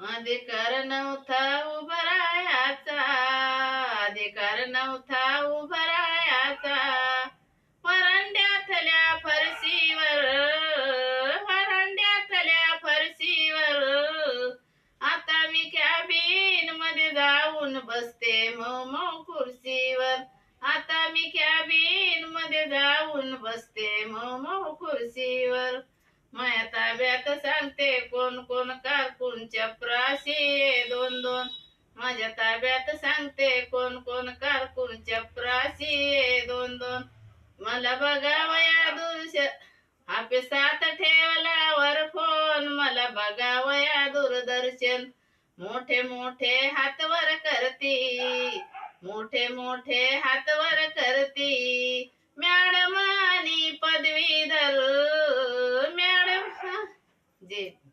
अधिकार नव्हता उभा राहायचा. अधिकार नव्हता उभा राहायचा. वरांड्यातल्या फरशीवर वरांड्यातल्या फरशीवर. आता मी कॅबिनमध्ये जाऊन बसते मऊ मऊ आता मी कॅबिनमध्ये जाऊन बसते मऊ मऊ खुर्चीवर माया ताब्यात सांगते कोण कोण कारकून चपराशी दोन दोन. माझ्या ताब्यात सांगते कोण कोण कारकून चपराशी दोन दोन. मला बघावया दूरश हापिसात ठेवला वर फोन. मला बघावया दूरदर्शन. मोठे मोठे हात वर करती. मोठे मोठे हात वर करती. मॅडम आणि पदवीधर. मॅडम जे